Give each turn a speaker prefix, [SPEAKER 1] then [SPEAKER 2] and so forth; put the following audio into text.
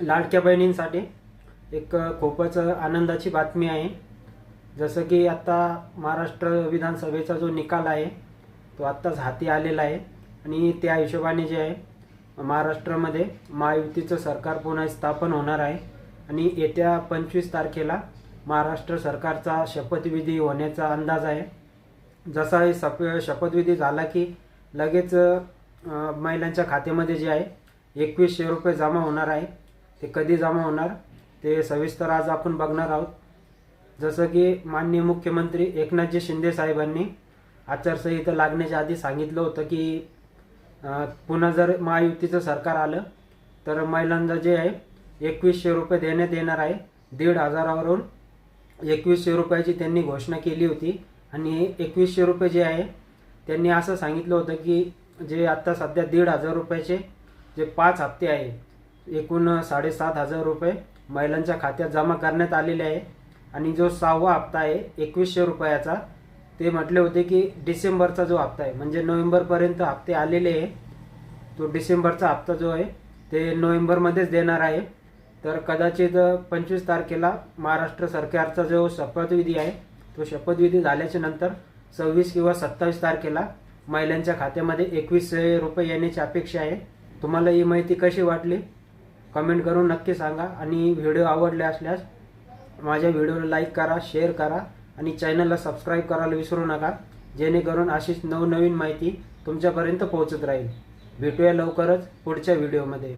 [SPEAKER 1] लाडक्या बहिणींसाठी एक खूपच आनंदाची बातमी आहे. जसं की आत्ता महाराष्ट्र विधानसभेचा जो निकाल आहे तो आत्ताच हाती आलेला आहे. आणि त्या हिशोबाने जे आहे महाराष्ट्रामध्ये महायुतीचं सरकार पुन्हा स्थापन होणार आहे. आणि येत्या पंचवीस तारखेला महाराष्ट्र सरकारचा शपथविधी होण्याचा अंदाज आहे. जसा हे सप शपथविधी झाला की लगेच महिलांच्या खात्यामध्ये जे आहे एकवीसशे रुपये जमा होणार आहे. ते कधी जमा होणार ते सविस्तर आज आपण बघणार आहोत. जसं की माननीय मुख्यमंत्री एकनाथजी शिंदे साहेबांनी आचारसंहिता लागण्याच्या आधी सांगितलं होतं की पुन्हा जर महायुतीचं सरकार आलं तर महिलांना जे आहे एकवीसशे रुपये देण्यात येणार आहे. दीड हजारावरून एकवीसशे रुपयाची त्यांनी घोषणा केली होती. आणि एकवीसशे रुपये जे आहे त्यांनी असं सांगितलं होतं की जे आत्ता सध्या दीड हजार रुपयाचे जे पाच हप्ते आहे एकूण साडेसात हजार रुपये महिलांच्या खात्यात जमा करण्यात आलेले आहे. आणि जो सहावा हप्ता आहे एकवीसशे रुपयाचा ते म्हटले होते की डिसेंबरचा जो हप्ता आहे म्हणजे नोव्हेंबरपर्यंत हप्ते आलेले आहे. तो डिसेंबरचा हप्ता जो आहे ते नोव्हेंबरमध्येच देणार आहे. तर कदाचित पंचवीस तारखेला महाराष्ट्र सरकारचा जो शपथविधी आहे तो शपथविधी झाल्याच्यानंतर सव्वीस किंवा सत्तावीस तारखेला महिलांच्या खात्यामध्ये एकवीसशे रुपये येण्याची अपेक्षा आहे. तुम्हाला ही माहिती कशी वाटली? कमेंट करून नक्की सांगा आणि व्हिडिओ आवडले असल्यास माझ्या व्हिडिओला लाईक करा शेअर करा आणि चॅनलला सबस्क्राईब करायला विसरू नका. जेणेकरून अशीच नवनवीन माहिती तुमच्यापर्यंत पोहोचत राहील. भेटूया लवकरच पुढच्या व्हिडिओमध्ये.